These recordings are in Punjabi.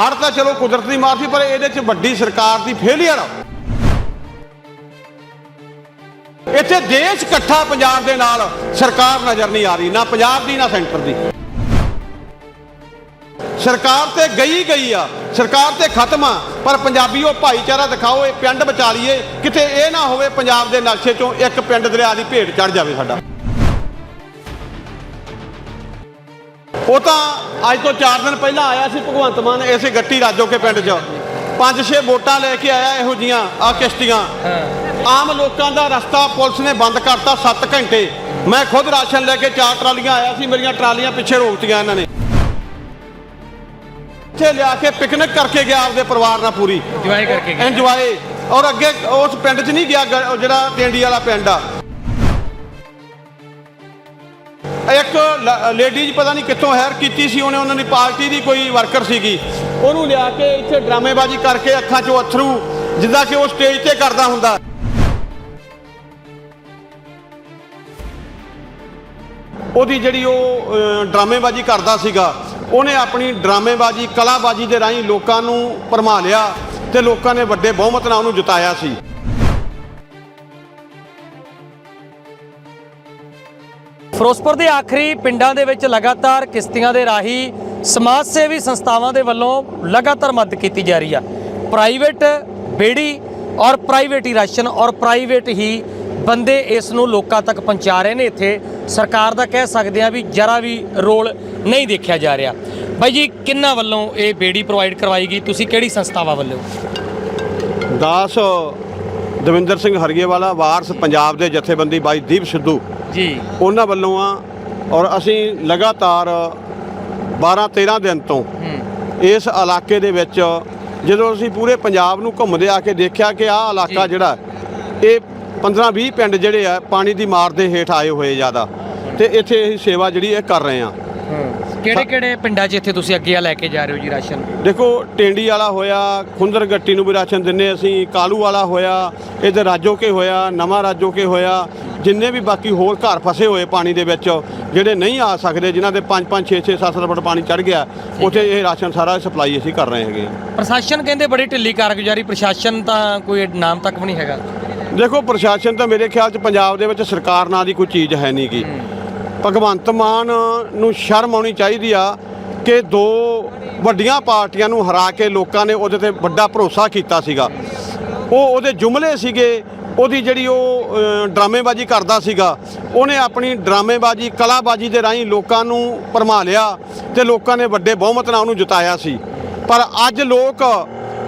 ਹੜ ਤਾਂ ਚਲੋ ਕੁਦਰਤ ਦੀ ਮਾਰ ਸੀ, ਪਰ ਇਹਦੇ 'ਚ ਵੱਡੀ ਸਰਕਾਰ ਦੀ ਫੇਲਿਅਰ ਆ। ਇੱਥੇ ਦੇਸ਼ ਇਕੱਠਾ ਪੰਜਾਬ ਦੇ ਨਾਲ ਸਰਕਾਰ ਨਜ਼ਰ ਨਹੀਂ ਆ ਰਹੀ, ਨਾ ਪੰਜਾਬ ਦੀ, ਨਾ ਸੈਂਟਰ ਦੀ। ਸਰਕਾਰ ਤੇ ਗਈ ਗਈ ਆ, ਸਰਕਾਰ ਤੇ ਖਤਮ ਆ, ਪਰ ਪੰਜਾਬੀ ਉਹ ਭਾਈਚਾਰਾ ਦਿਖਾਓ, ਇਹ ਪਿੰਡ ਬਚਾ ਲਈਏ, ਕਿਤੇ ਇਹ ਨਾ ਹੋਵੇ ਪੰਜਾਬ ਦੇ ਨਕਸ਼ੇ ਚੋਂ ਇੱਕ ਪਿੰਡ ਦਰਿਆ ਦੀ ਭੇਟ ਚੜ ਜਾਵੇ ਸਾਡਾ। ਉਹ ਤਾਂ ਅੱਜ ਤੋਂ 4 ਦਿਨ ਪਹਿਲਾਂ ਆਇਆ ਸੀ ਭਗਵੰਤ ਮਾਨ ਇਸੇ ਗੱਟੀ ਰਾਜੋ ਕੇ ਪਿੰਡ 'ਚ। ਪੰਜ ਛੇ ਵੋਟਾਂ ਲੈ ਕੇ ਆਇਆ ਇਹੋ ਜੀਆਂ ਆ ਕਿਸ਼ਤੀਆਂ। ਆਮ ਲੋਕਾਂ ਦਾ ਰਸਤਾ ਪੁਲਿਸ ਨੇ ਬੰਦ ਕਰਤਾ 7 ਘੰਟੇ। ਮੈਂ ਖੁਦ ਰਾਸ਼ਨ ਲੈ ਕੇ ਚਾਰ ਟਰਾਲੀਆਂ ਆਇਆ ਸੀ ਮੇਰੀਆਂ ਟਰਾਲੀਆਂ ਪਿੱਛੇ ਰੋਕਤੀਆਂ ਇਹਨਾਂ ਨੇ। ਇੱਥੇ ਲਿਆ ਕੇ ਪਿਕਨਿਕ ਕਰਕੇ ਗਿਆ ਆਪਦੇ ਪਰਿਵਾਰ ਨਾਲ ਪੂਰੀ। ਜੁਆਏ ਕਰਕੇ ਗਏ ਇੰਜੋਏ ਔਰ ਅੱਗੇ ਉਸ ਪਿੰਡ 'ਚ ਨਹੀਂ ਗਿਆ ਜਿਹੜਾ ਟੇਂਡੀ ਵਾਲਾ ਪਿੰਡ ਆ। ਇੱਕ ਲੇਡੀਜ਼ ਪਤਾ ਨਹੀਂ ਕਿੱਥੋਂ ਹੈਰ ਕੀਤੀ ਸੀ, ਉਹਨੇ ਉਹਨਾਂ ਦੀ ਪਾਰਟੀ ਦੀ ਕੋਈ ਵਰਕਰ ਸੀਗੀ। ਉਹਨੂੰ ਲਿਆ ਕੇ ਇੱਥੇ ਡਰਾਮੇਬਾਜ਼ੀ ਕਰਕੇ ਅੱਖਾਂ 'ਚੋਂ ਅਥਰੂ, ਜਿੱਦਾਂ ਕਿ ਉਹ ਸਟੇਜ ਤੇ ਕਰਦਾ ਹੁੰਦਾ। ਉਹਦੀ ਜਿਹੜੀ ਉਹ ਡਰਾਮੇਬਾਜ਼ੀ ਕਰਦਾ ਸੀਗਾ, ਉਹਨੇ ਆਪਣੀ ਡਰਾਮੇਬਾਜ਼ੀ, ਕਲਾਬਾਜ਼ੀ ਦੇ ਰਾਹੀਂ ਲੋਕਾਂ ਨੂੰ ਭਰਮਾ ਲਿਆ ਤੇ ਲੋਕਾਂ ਨੇ ਵੱਡੇ ਬਹੁਮਤ ਨਾਲ ਉਹਨੂੰ ਜਿਤਾਇਆ ਸੀ। ਫਿਰੋਜ਼ਪੁਰ ਦੇ ਆਖਰੀ ਪਿੰਡਾਂ ਦੇ ਵਿੱਚ ਲਗਾਤਾਰ ਕਿਸ਼ਤੀਆਂ ਦੇ ਰਾਹੀਂ ਸਮਾਜ ਸੇਵੀ ਸੰਸਥਾਵਾਂ ਦੇ ਵੱਲੋਂ ਲਗਾਤਾਰ ਮਦਦ ਕੀਤੀ ਜਾ ਰਹੀ ਆ। ਪ੍ਰਾਈਵੇਟ ਬੇੜੀ ਔਰ ਪ੍ਰਾਈਵੇਟ ਹੀ ਰਾਸ਼ਨ ਔਰ ਪ੍ਰਾਈਵੇਟ ਹੀ ਬੰਦੇ ਇਸ ਨੂੰ ਲੋਕਾਂ ਤੱਕ ਪਹੁੰਚਾ ਰਹੇ ਨੇ। ਇੱਥੇ ਸਰਕਾਰ ਦਾ ਕਹਿ ਸਕਦੇ ਆ ਵੀ ਜਰਾ ਵੀ ਰੋਲ ਨਹੀਂ ਦੇਖਿਆ ਜਾ ਰਿਹਾ। ਬਾਈ ਜੀ, ਕਿੰਨਾ ਵੱਲੋਂ ਇਹ ਬੇੜੀ ਪ੍ਰੋਵਾਈਡ ਕਰਵਾਈ ਗਈ? ਤੁਸੀਂ ਕਿਹੜੀ ਸੰਸਥਾਵਾਂ ਵੱਲੋਂ? ਦਾਸ ਦਵਿੰਦਰ ਸਿੰਘ ਹਰਗੇਵਾਲਾ, ਵਾਰਸ ਪੰਜਾਬ ਦੇ ਜਥੇਬੰਦੀ ਬਾਈ ਦੀਪ ਸਿੱਧੂ। ਜੀ। ਉਹਨਾਂ ਵੱਲੋਂ ਆ ਔਰ ਅਸੀਂ ਲਗਾਤਾਰ 12 13 ਦਿਨ ਤੋਂ ਇਸ ਇਲਾਕੇ ਦੇ ਵਿੱਚ ਜਦੋਂ ਅਸੀਂ ਪੂਰੇ ਪੰਜਾਬ ਨੂੰ ਘੁੰਮਦੇ ਆ ਕੇ ਦੇਖਿਆ ਕਿ ਆਹ ਇਲਾਕਾ। ਜਿਹੜਾ ਇਹ 15 20 ਪਿੰਡ ਜਿਹੜੇ ਆ ਪਾਣੀ ਦੀ ਮਾਰ ਦੇ ਹੇਠ ਆਏ ਹੋਏ ਜ਼ਿਆਦਾ ਤੇ ਇੱਥੇ ਅਸੀਂ ਸੇਵਾ ਜਿਹੜੀ ਇਹ ਕਰ ਰਹੇ ਆ। ਕਿਹੜੇ ਕਿਹੜੇ ਪਿੰਡਾਂ 'ਚ ਇੱਥੇ ਤੁਸੀਂ ਅੱਗੇ ਆ ਲੈ ਕੇ ਜਾ ਰਹੇ ਹੋ ਜੀ ਰਾਸ਼ਨ? ਦੇਖੋ ਟੇਂਡੀ ਵਾਲਾ ਹੋਇਆ ਖੁੰਦਰ ਗੱਟੀ ਨੂੰ ਵੀ ਰਾਸ਼ਨ ਦਿੰਨੇ ਅਸੀਂ ਕਾਲੂ ਵਾਲਾ ਹੋਇਆ ਇਧਰ ਰਾਜੋਕੇ ਹੋਇਆ ਨਵਾਂ ਰਾਜੋਕੇ ਹੋਇਆ ਜਿੰਨੇ ਵੀ ਬਾਕੀ ਹੋਰ ਘਰ ਫਸੇ ਹੋਏ ਪਾਣੀ ਦੇ ਵਿੱਚ ਜਿਹੜੇ ਨਹੀਂ ਆ ਸਕਦੇ ਜਿਨ੍ਹਾਂ ਦੇ 5 5 6 6 7 ਫੁੱਟ ਪਾਣੀ ਚੜ ਗਿਆ ਉੱਥੇ ਇਹ ਰਾਸ਼ਨ ਸਾਰਾ ਸਪਲਾਈ ਅਸੀਂ ਕਰ ਰਹੇ ਹੈਗੇ। ਪ੍ਰਸ਼ਾਸਨ ਕਹਿੰਦੇ ਬੜੀ ਢਿੱਲੀ ਕਾਰਗੁਜ਼ਾਰੀ ਪ੍ਰਸ਼ਾਸਨ ਤਾਂ ਕੋਈ ਨਾਮ ਤੱਕ ਵੀ ਨਹੀਂ ਹੈਗਾ। ਦੇਖੋ ਪ੍ਰਸ਼ਾਸਨ ਤਾਂ ਮੇਰੇ ਖਿਆਲ 'ਚ ਪੰਜਾਬ ਦੇ ਵਿੱਚ ਸਰਕਾਰ ਨਾਂ ਦੀ ਕੋਈ ਚੀਜ਼ ਹੈ ਨਹੀਂਗੀ ਭਗਵੰਤ ਮਾਨ ਨੂੰ ਸ਼ਰਮ ਆਉਣੀ ਚਾਹੀਦੀ ਆ ਕਿ ਦੋ ਵੱਡੀਆਂ ਪਾਰਟੀਆਂ ਨੂੰ ਹਰਾ ਕੇ ਲੋਕਾਂ ਨੇ ਉਹਦੇ ਤੇ ਵੱਡਾ ਭਰੋਸਾ ਕੀਤਾ ਸੀਗਾ। ਉਹ ਉਹਦੇ ਜੁਮਲੇ ਸੀਗੇ ਉਹਦੀ ਜਿਹੜੀ ਉਹ ਡਰਾਮੇਬਾਜ਼ੀ ਕਰਦਾ ਸੀਗਾ ਉਹਨੇ ਆਪਣੀ ਡਰਾਮੇਬਾਜ਼ੀ ਕਲਾਬਾਜ਼ੀ ਦੇ ਰਾਹੀਂ ਲੋਕਾਂ ਨੂੰ ਭਰਮਾ ਲਿਆ ਤੇ ਲੋਕਾਂ ਨੇ ਵੱਡੇ ਬਹੁਮਤ ਨਾਲ ਉਹਨੂੰ ਜਿਤਾਇਆ ਸੀ ਪਰ ਅੱਜ ਲੋਕ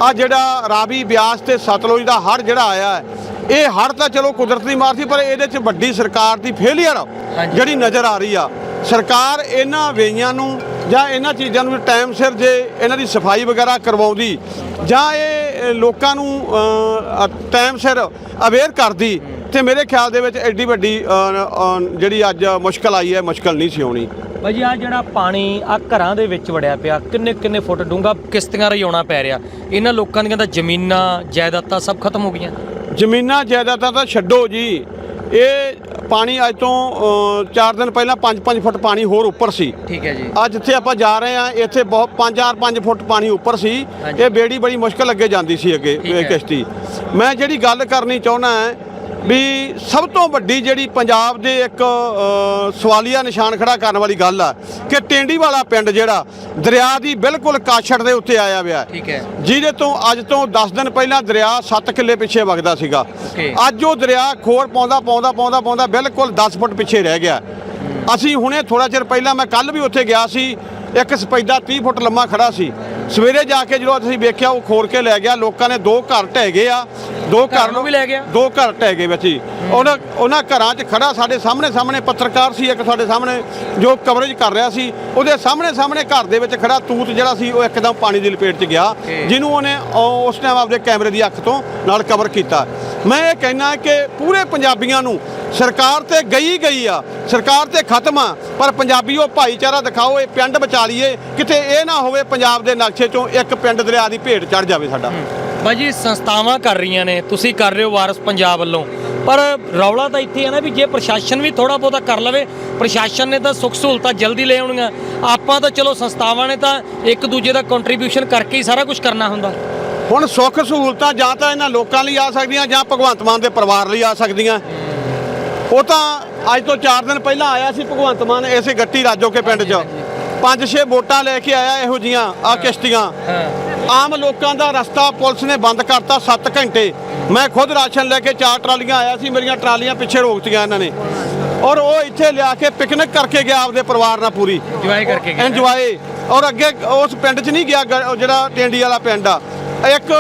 ਆ ਜਿਹੜਾ ਰਾਵੀ ਬਿਆਸ ਤੇ ਸਤਲੁਜ ਦਾ ਹੜ੍ਹ ਜਿਹੜਾ ਆਇਆ ਹੈ ਇਹ ਹੜ੍ਹ ਤਾਂ ਚਲੋ ਕੁਦਰਤ ਦੀ ਮਾਰ ਸੀ ਪਰ ਇਹਦੇ 'ਚ ਵੱਡੀ ਸਰਕਾਰ ਦੀ ਫੇਲਿਅਰ। ਜਿਹੜੀ ਨਜ਼ਰ ਆ ਰਹੀ ਆ ਸਰਕਾਰ ਇਹਨਾਂ ਵੇਈਆਂ ਨੂੰ ਜਾਂ ਇਹਨਾਂ ਚੀਜ਼ਾਂ ਨੂੰ ਟਾਈਮ ਸਿਰ ਜੇ ਇਹਨਾਂ ਦੀ ਸਫ਼ਾਈ ਵਗੈਰਾ ਕਰਵਾਉਂਦੀ ਜਾਂ ਇਹ ਲੋਕਾਂ ਨੂੰ ਟਾਈਮ ਸਿਰ ਅਵੇਅਰ ਕਰਦੀ ਤੇ ਮੇਰੇ ਖਿਆਲ ਦੇ ਵਿੱਚ ਐਡੀ ਵੱਡੀ ਜਿਹੜੀ ਅੱਜ ਮੁਸ਼ਕਲ ਆਈ ਹੈ ਮੁਸ਼ਕਲ ਨਹੀਂ ਸੀ ਆਉਣੀ। ਭਾਜੀ ਆ ਜਿਹੜਾ ਪਾਣੀ ਆ ਘਰਾਂ ਦੇ ਵਿੱਚ ਵੜਿਆ ਪਿਆ ਕਿੰਨੇ ਕਿੰਨੇ ਫੁੱਟ ਡੂੰਘਾ ਕਿਸ਼ਤੀਆਂ ਰਾਹੀਂ ਆਉਣਾ ਪੈ ਰਿਹਾ। ਇਹਨਾਂ ਲੋਕਾਂ ਦੀਆਂ ਤਾਂ ਜ਼ਮੀਨਾਂ ਜਾਇਦਾਦਾਂ ਸਭ ਖਤਮ ਹੋ ਗਈਆਂ। ਜ਼ਮੀਨਾਂ ਜਾਇਦਾਦਾਂ ਤਾਂ ਛੱਡੋ ਜੀ। ਇਹ ਪਾਣੀ ਅੱਜ ਤੋਂ 4 ਦਿਨ ਪਹਿਲਾਂ 5-5 ਫੁੱਟ ਪਾਣੀ ਹੋਰ ਉੱਪਰ ਸੀ ਠੀਕ ਹੈ ਜੀ ਅੱਜ ਜਿੱਥੇ ਆਪਾਂ ਜਾ ਰਹੇ ਆ ਇੱਥੇ ਬਹੁਤ 5-4-5 ਫੁੱਟ ਪਾਣੀ ਉੱਪਰ ਸੀ। ਇਹ ਬੇੜੀ ਬੜੀ ਮੁਸ਼ਕਲ ਅੱਗੇ ਜਾਂਦੀ ਸੀ ਅੱਗੇ। ਕਿਸ਼ਤੀ ਮੈਂ ਜਿਹੜੀ ਗੱਲ ਕਰਨੀ ਚਾਹੁੰਦਾ ਹੈ ਵੀ ਸਭ ਤੋਂ ਵੱਡੀ ਜਿਹੜੀ ਪੰਜਾਬ ਦੇ ਇੱਕ ਸਵਾਲੀਆ ਨਿਸ਼ਾਨ ਖੜਾ ਕਰਨ ਵਾਲੀ ਗੱਲ ਆ ਕਿ ਟੇਂਡੀ ਵਾਲਾ ਪਿੰਡ ਜਿਹੜਾ ਦਰਿਆ ਦੀ ਬਿਲਕੁਲ ਕਾਛੜ ਦੇ ਉੱਤੇ ਆਇਆ ਹੋਇਆ ਠੀਕ ਹੈ। ਜਿਹਦੇ ਤੋਂ ਅੱਜ ਤੋਂ 10 ਦਿਨ ਪਹਿਲਾਂ ਦਰਿਆ 7 ਕਿੱਲੇ ਪਿੱਛੇ ਵਗਦਾ ਸੀਗਾ. ਅੱਜ ਉਹ ਦਰਿਆ ਖੋਰ ਪਾਉਂਦਾ ਪਾਉਂਦਾ ਪਾਉਂਦਾ ਪਾਉਂਦਾ ਬਿਲਕੁਲ 10 ਫੁੱਟ ਪਿੱਛੇ ਰਹਿ ਗਿਆ। ਅਸੀਂ ਹੁਣੇ ਥੋੜਾ ਚਿਰ ਪਹਿਲਾਂ ਮੈਂ ਕੱਲ ਵੀ ਉੱਥੇ ਗਿਆ ਸੀ ਇੱਕ ਸਪੈਦਾ 30 ਫੁੱਟ ਲੰਮਾ ਖੜਾ ਸੀ। ਸਵੇਰੇ ਜਾ ਕੇ ਜਦੋਂ ਅਸੀਂ ਵੇਖਿਆ ਉਹ ਖੋਰ ਕੇ ਲੈ ਗਿਆ ਲੋਕਾਂ ਨੇ ਦੋ ਘਰ ਢਹਿ ਗਏ ਆ। ਦੋ ਘਰ ਨੂੰ ਵੀ ਲੈ ਗਿਆ? ਦੋ ਘਰ ਢਹਿ ਗਏ ਵਿੱਚ ਹੀ। ਉਹਨਾਂ ਉਹਨਾਂ ਘਰਾਂ 'ਚ ਖੜਾ ਸਾਡੇ ਸਾਹਮਣੇ ਸਾਹਮਣੇ ਪੱਤਰਕਾਰ ਸੀ ਇੱਕ ਸਾਡੇ ਸਾਹਮਣੇ ਜੋ ਕਵਰੇਜ ਕਰ ਰਿਹਾ ਸੀ। ਉਹਦੇ ਸਾਹਮਣੇ ਸਾਹਮਣੇ ਘਰ ਦੇ ਵਿੱਚ ਖੜਾ ਤੂਤ ਜਿਹੜਾ ਸੀ ਉਹ ਇੱਕਦਮ ਪਾਣੀ ਦੀ ਲਪੇਟ 'ਚ ਗਿਆ. ਜਿਹਨੂੰ ਉਹਨੇ ਉਹ ਉਸ ਟਾਈਮ ਆਪਦੇ ਕੈਮਰੇ ਦੀ ਅੱਖ ਤੋਂ ਨਾਲ ਕਵਰ ਕੀਤਾ। ਮੈਂ ਇਹ ਕਹਿਣਾ ਕਿ ਪੂਰੇ ਪੰਜਾਬੀਆਂ ਨੂੰ ਸਰਕਾਰ ਤੇ ਗਈ ਗਈ ਆ ਸਰਕਾਰ ਤੇ ਖਤਮ ਆ ਪਰ ਪੰਜਾਬੀਓ ਭਾਈਚਾਰਾ ਦਿਖਾਓ ਇਹ ਪਿੰਡ ਬਚਾ ਲਈਏ ਕਿਤੇ ਇਹ ਨਾ ਹੋਵੇ ਪੰਜਾਬ ਦੇ ਨਕਸ਼ੇ ਚੋਂ ਇੱਕ ਪਿੰਡ ਦਰਿਆ ਦੀ ਭੇਟ ਚੜ ਜਾਵੇ ਸਾਡਾ। ਭਾਜੀ ਸੰਸਥਾਵਾਂ ਕਰ ਰਹੀਆਂ ਨੇ ਤੁਸੀਂ ਕਰ ਰਹੇ ਹੋ ਵਾਰਸ ਪੰਜਾਬ ਵੱਲੋਂ। ਪਰ ਰੌਲਾ ਤਾਂ ਇੱਥੇ ਹੈ ਨਾ ਵੀ ਜੇ ਪ੍ਰਸ਼ਾਸਨ ਵੀ ਥੋੜਾ ਬਹੁਤਾ ਕਰ ਲਵੇ ਪ੍ਰਸ਼ਾਸਨ ਨੇ ਤਾਂ ਸੁੱਖ ਸਹੂਲਤਾਂ ਜਲਦੀ ਲੈ ਆਉਣੀਆਂ। ਆਪਾਂ ਤਾਂ ਚਲੋ ਸੰਸਥਾਵਾਂ ਨੇ ਤਾਂ ਇੱਕ ਦੂਜੇ ਦਾ ਕੰਟਰੀਬਿਊਸ਼ਨ ਕਰਕੇ ਹੀ ਸਾਰਾ ਕੁਝ ਕਰਨਾ ਹੁੰਦਾ। ਹੁਣ ਸੁੱਖ ਸਹੂਲਤਾਂ ਜਾਂ ਤਾਂ ਇਹਨਾਂ ਲੋਕਾਂ ਲਈ ਆ ਸਕਦੀਆਂ ਜਾਂ ਭਗਵੰਤ ਮਾਨ ਦੇ ਪਰਿਵਾਰ ਲਈ ਆ ਸਕਦੀਆਂ। ਉਹ ਤਾਂ ਅੱਜ ਤੋਂ 4 ਦਿਨ ਪਹਿਲਾਂ ਆਇਆ ਸੀ ਭਗਵੰਤ ਮਾਨ ਇਸੇ ਗੱਟੀ ਰਾਜੋਕੇ ਪਿੰਡ 'ਚ। ਪੰਜ ਛੇ ਵੋਟਾਂ ਲੈ ਕੇ ਆਇਆ ਇਹੋ ਜੀਆਂ ਆ ਕਿਸ਼ਤੀਆਂ। ਆਮ ਲੋਕਾਂ ਦਾ ਰਸਤਾ ਪੁਲਿਸ ਨੇ ਬੰਦ ਕਰਤਾ 7 ਘੰਟੇ। ਮੈਂ ਖੁਦ ਰਾਸ਼ਨ ਲੈ ਕੇ ਚਾਰ ਟਰਾਲੀਆਂ ਆਇਆ ਸੀ ਮੇਰੀਆਂ ਟਰਾਲੀਆਂ ਪਿੱਛੇ ਰੋਕਤੀਆਂ ਇਹਨਾਂ ਨੇ। ਔਰ ਉਹ ਇੱਥੇ ਲਿਆ ਕੇ ਪਿਕਨਿਕ ਕਰਕੇ ਗਿਆ ਆਪਦੇ ਪਰਿਵਾਰ ਨਾਲ ਪੂਰੀ। ਇੰਜੋਏ ਕਰਕੇ ਇੰਜੋਏ ਔਰ ਅੱਗੇ ਉਸ ਪਿੰਡ 'ਚ ਨਹੀਂ ਗਿਆ ਜਿਹੜਾ ਟੈਂਡੀ ਵਾਲਾ ਪਿੰਡ ਆ। ਇੱਕ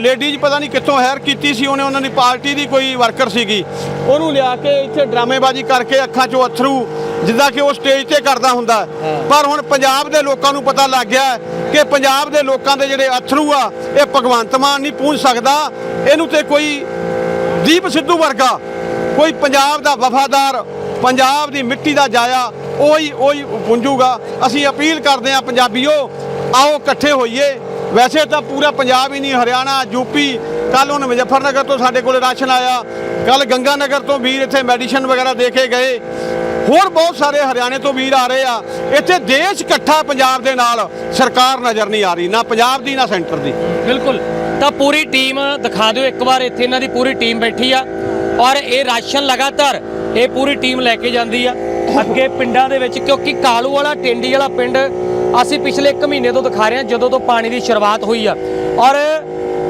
ਲੇਡੀਜ਼ ਪਤਾ ਨਹੀਂ ਕਿੱਥੋਂ ਹਾਇਰ ਕੀਤੀ ਸੀ ਉਹਨੇ ਉਹਨਾਂ ਦੀ ਪਾਰਟੀ ਦੀ ਕੋਈ ਵਰਕਰ ਸੀਗੀ। ਉਹਨੂੰ ਲਿਆ ਕੇ ਇੱਥੇ ਡਰਾਮੇਬਾਜ਼ੀ ਕਰਕੇ ਅੱਖਾਂ 'ਚੋਂ ਅਥਰੂ ਜਿੱਦਾਂ ਕਿ ਉਹ ਸਟੇਜ ਤੇ ਕਰਦਾ ਹੁੰਦਾ। ਪਰ ਹੁਣ ਪੰਜਾਬ ਦੇ ਲੋਕਾਂ ਨੂੰ ਪਤਾ ਲੱਗ ਗਿਆ ਕਿ ਪੰਜਾਬ ਦੇ ਲੋਕਾਂ ਦੇ ਜਿਹੜੇ ਅਥਰੂ ਆ ਇਹ ਭਗਵੰਤ ਮਾਨ ਨਹੀਂ ਪੂੰਝ ਸਕਦਾ। ਇਹਨੂੰ ਤੇ ਕੋਈ ਦੀਪ ਸਿੱਧੂ ਵਰਗਾ ਕੋਈ ਪੰਜਾਬ ਦਾ ਵਫਾਦਾਰ ਪੰਜਾਬ ਦੀ ਮਿੱਟੀ ਦਾ ਜਾਇਆ ਉਹੀ ਉਹੀ ਪੁੰਜੂਗਾ ਅਸੀਂ ਅਪੀਲ ਕਰਦੇ ਹਾਂ ਪੰਜਾਬੀਓ ਆਓ ਇਕੱਠੇ ਹੋਈਏ। ਵੈਸੇ ਤਾਂ ਪੂਰਾ ਪੰਜਾਬ ਹੀ ਨਹੀਂ, ਹਰਿਆਣਾ ਯੂਪੀ ਕੱਲ ਹੁਣ ਮੁਜ਼ੱਫਰਨਗਰ ਤੋਂ ਸਾਡੇ ਕੋਲ ਰਾਸ਼ਨ ਆਇਆ। ਕੱਲ ਗੰਗਾਨਗਰ ਤੋਂ ਵੀਰ ਇੱਥੇ ਮੈਡੀਸਨ ਵਗੈਰਾ ਦੇ ਕੇ ਗਏ। ਹੋਰ ਬਹੁਤ ਸਾਰੇ ਹਰਿਆਣੇ ਤੋਂ ਵੀਰ ਆ ਰਹੇ ਆ। ਇੱਥੇ ਦੇਸ਼ ਇਕੱਠਾ ਪੰਜਾਬ ਦੇ ਨਾਲ ਸਰਕਾਰ ਨਜ਼ਰ ਨਹੀਂ ਆ ਰਹੀ, ਨਾ ਪੰਜਾਬ ਦੀ, ਨਾ ਸੈਂਟਰ ਦੀ। ਬਿਲਕੁਲ। ਤਾਂ ਪੂਰੀ ਟੀਮ, ਦਿਖਾ ਦਿਓ ਇੱਕ ਵਾਰ ਇੱਥੇ ਇਹਨਾਂ ਦੀ ਪੂਰੀ ਟੀਮ ਬੈਠੀ ਆ। ਔਰ ਇਹ ਰਾਸ਼ਨ ਲਗਾਤਾਰ ਇਹ ਪੂਰੀ ਟੀਮ ਲੈ ਕੇ ਜਾਂਦੀ ਆ। ਅੱਗੇ ਪਿੰਡਾਂ ਦੇ ਵਿੱਚ, ਕਿਉਂਕਿ ਕਾਲੂ ਵਾਲਾ, ਟਿੰਡੀ ਵਾਲਾ ਪਿੰਡ ਅਸੀਂ ਪਿਛਲੇ 1 ਮਹੀਨੇ ਤੋਂ ਦਿਖਾ ਰਹੇ ਹਾਂ ਜਦੋਂ ਤੋਂ ਪਾਣੀ ਦੀ ਸ਼ੁਰੂਆਤ ਹੋਈ ਆ। ਔਰ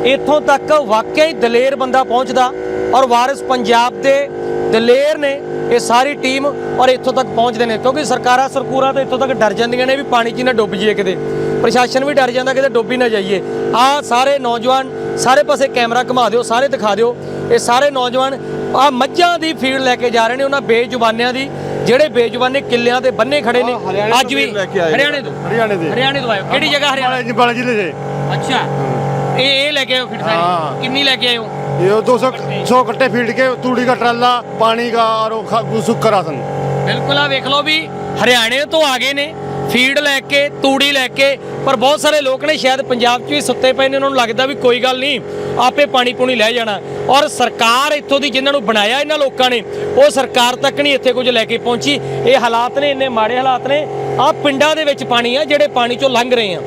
ਇੱਥੋਂ ਤੱਕ ਵਾਕਿਆ ਹੀ ਦਲੇਰ ਬੰਦਾ ਪਹੁੰਚਦਾ ਔਰ ਵਾਰਿਸ ਪੰਜਾਬ ਦੇ ਦਲੇਰ ਨੇ ਇਹ ਸਾਰੀ ਟੀਮ ਔਰ ਇੱਥੋਂ ਤੱਕ ਪਹੁੰਚਦੇ ਨੇ। ਕਿਉਂਕਿ ਸਰਕਾਰਾਂ ਸਰਕੂਰਾਂ ਤਾਂ ਇੱਥੋਂ ਤੱਕ ਡਰ ਜਾਂਦੀਆਂ ਨੇ ਵੀ ਪਾਣੀ 'ਚ ਹੀ ਨਾ ਡੁੱਬ ਜਾਈਏ ਕਿਤੇ। ਪ੍ਰਸ਼ਾਸਨ ਵੀ ਡਰ ਜਾਂਦਾ ਕਿਤੇ ਡੁੱਬ ਹੀ ਨਾ ਜਾਈਏ। ਆ ਸਾਰੇ ਨੌਜਵਾਨ ਸਾਰੇ ਪਾਸੇ ਕੈਮਰਾ ਘੁਮਾ ਦਿਓ, ਸਾਰੇ ਦਿਖਾ ਦਿਓ। ਇਹ ਸਾਰੇ ਨੌਜਵਾਨ ਆ ਮੱਝਾਂ ਦੀ ਫੀਡ ਲੈ ਕੇ ਜਾ ਰਹੇ ਨੇ, ਉਹਨਾਂ ਬੇਜ਼ੁਬਾਨਿਆਂ ਦੀ। ਜਿਹੜੇ ਬੇਜਵਾਨੇ ਕਿੱਲਿਆਂ ਦੇ ਬੰਨੇ ਖੜੇ ਨੇ ਅੱਜ ਵੀ ਹਰਿਆਣੇ ਤੋਂ। ਹਰਿਆਣੇ ਦੇ। ਹਰਿਆਣੇ ਤੋਂ ਆਏ ਕਿਹੜੀ ਜਗ੍ਹਾ ਹਰਿਆਣਾ? ਜਿੰਬਾਲਾ ਜ਼ਿਲ੍ਹੇ ਦੇ ਅੱਛਾ। ਇਹ ਇਹ ਲੈ ਕੇ ਆਇਓ ਫਿਰ ਸਾਰੇ ਕਿੰਨੀ ਲੈ ਕੇ ਆਇਓ? ਇਹ 200 100 ਕੱਟੇ ਫੀਲਡ ਕੇ ਤੂੜੀ ਦਾ ਟਰਾਲਾ ਪਾਣੀ ਦਾ ਔਰ ਸੁੱਕਰ ਆਸਨ ਬਿਲਕੁਲ ਆ ਵੇਖ ਲਓ ਵੀ ਹਰਿਆਣੇ ਤੋਂ ਆ ਗਏ ਨੇ। ਫੀਡ ਲੈ ਕੇ, ਤੂੜੀ ਲੈ ਕੇ, ਪਰ ਬਹੁਤ ਸਾਰੇ ਲੋਕ ਨੇ ਸ਼ਾਇਦ ਪੰਜਾਬ 'ਚ ਵੀ ਸੁੱਤੇ ਪਏ ਨੇ, ਉਹਨਾਂ ਨੂੰ ਲੱਗਦਾ ਵੀ ਕੋਈ ਗੱਲ ਨਹੀਂ, ਆਪੇ ਪਾਣੀ ਪੂਣੀ ਲੈ ਜਾਣਾ। ਔਰ ਸਰਕਾਰ ਇੱਥੋਂ ਦੀ ਜਿਨ੍ਹਾਂ ਨੂੰ ਬਣਾਇਆ ਇਹਨਾਂ ਲੋਕਾਂ ਨੇ, ਉਹ ਸਰਕਾਰ ਤੱਕ ਨਹੀਂ ਇੱਥੇ ਕੁਝ ਲੈ ਕੇ ਪਹੁੰਚੀ। ਇਹ ਹਾਲਾਤ ਨੇ, ਇੰਨੇ ਮਾੜੇ ਹਾਲਾਤ ਨੇ ਆ ਪਿੰਡਾਂ ਦੇ ਵਿੱਚ ਪਾਣੀ ਆ, ਜਿਹੜੇ ਪਾਣੀ 'ਚੋਂ ਲੰਘ ਰਹੇ ਆ।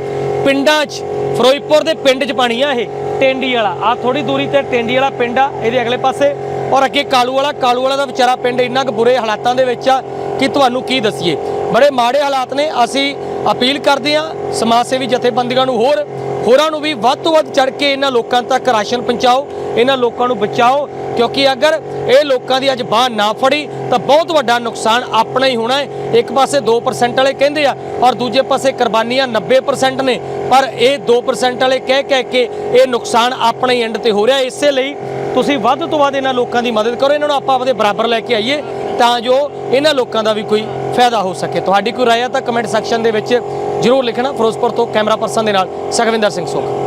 ਪਿੰਡਾਂ 'ਚ, ਫਿਰੋਜ਼ਪੁਰ ਦੇ ਪਿੰਡ 'ਚ ਪਾਣੀ ਆ ਇਹ, ਟੈਂਡੀ ਵਾਲਾ। ਆ ਥੋੜੀ ਦੂਰੀ ਤੇ ਟੈਂਡੀ ਵਾਲਾ ਪਿੰਡ ਆ, ਇਹਦੇ ਅਗਲੇ ਪਾਸੇ। ਔਰ ਅੱਗੇ ਕਾਲੂ ਵਾਲਾ ਕਾਲੂ ਵਾਲਾ ਦਾ ਵਿਚਾਰਾ ਪਿੰਡ ਇੰਨਾ ਕੁ ਬੁਰੇ ਹਾਲਾਤਾਂ ਦੇ ਵਿੱਚ ਆ, ਕਿ ਤੁਹਾਨੂੰ ਕੀ ਦਸੀਏ? ਬੜੇ ਮਾੜੇ ਹਾਲਾਤ ਨੇ। ਅਸੀਂ ਅਪੀਲ ਕਰਦੇ ਹਾਂ ਸਮਾਜ ਸੇਵੀ ਜਥੇਬੰਦੀਆਂ ਨੂੰ ਹੋਰ, ਹੋਰਾਂ ਨੂੰ ਵੀ ਵੱਧ ਤੋਂ ਵੱਧ ਚੜ ਕੇ ਇਹਨਾਂ ਲੋਕਾਂ ਤੱਕ ਰਾਸ਼ਨ ਪਹੁੰਚਾਓ, ਇਹਨਾਂ ਲੋਕਾਂ ਨੂੰ ਬਚਾਓ, ਕਿਉਂਕਿ ਅਗਰ ਇਹ ਲੋਕਾਂ ਦੀ ਅੱਜ ਬਾਹ ਨਾ ਫੜੀ ਤਾਂ ਬਹੁਤ ਵੱਡਾ ਨੁਕਸਾਨ ਆਪਣਾ ਹੀ ਹੋਣਾ ਹੈ। ਇੱਕ ਪਾਸੇ 2% ਵਾਲੇ ਕਹਿੰਦੇ ਆ ਔਰ ਦੂਜੇ ਪਾਸੇ ਕੁਰਬਾਨੀਆਂ 90% ਨੇ, ਪਰ ਇਹ 2% ਵਾਲੇ ਕਹਿ ਕਹਿ ਕੇ ਇਹ ਨੁਕਸਾਨ ਆਪਣੇ ਹੀ ਐਂਡ ਤੇ ਹੋ ਰਿਹਾ। ਇਸੇ ਲਈ ਤੁਸੀਂ ਵੱਧ ਤੋਂ ਵੱਧ ਇਹਨਾਂ ਲੋਕਾਂ ਦੀ ਮਦਦ ਕਰੋ। ਇਹਨਾਂ ਨੂੰ ਆਪਾਂ ਆਪਦੇ ਬਰਾਬਰ ਲੈ ਕੇ ਆਈਏ ਤਾਂ ਜੋ ਇਹਨਾਂ ਲੋਕਾਂ ਦਾ ਵੀ ਕੋਈ ਫਾਇਦਾ ਹੋ ਸਕੇ। ਤੁਹਾਡੀ ਕੋਈ ਰਾਏ ਹੈ ਤਾਂ ਕਮੈਂਟ ਸੈਕਸ਼ਨ ਦੇ ਵਿੱਚ ਜਰੂਰ ਲਿਖਣਾ, ਫਿਰੋਜ਼ਪੁਰ ਤੋਂ ਕੈਮਰਾ ਪਰਸਨ ਦੇ ਨਾਲ ਸੁਖਵਿੰਦਰ ਸਿੰਘ ਸੋਖ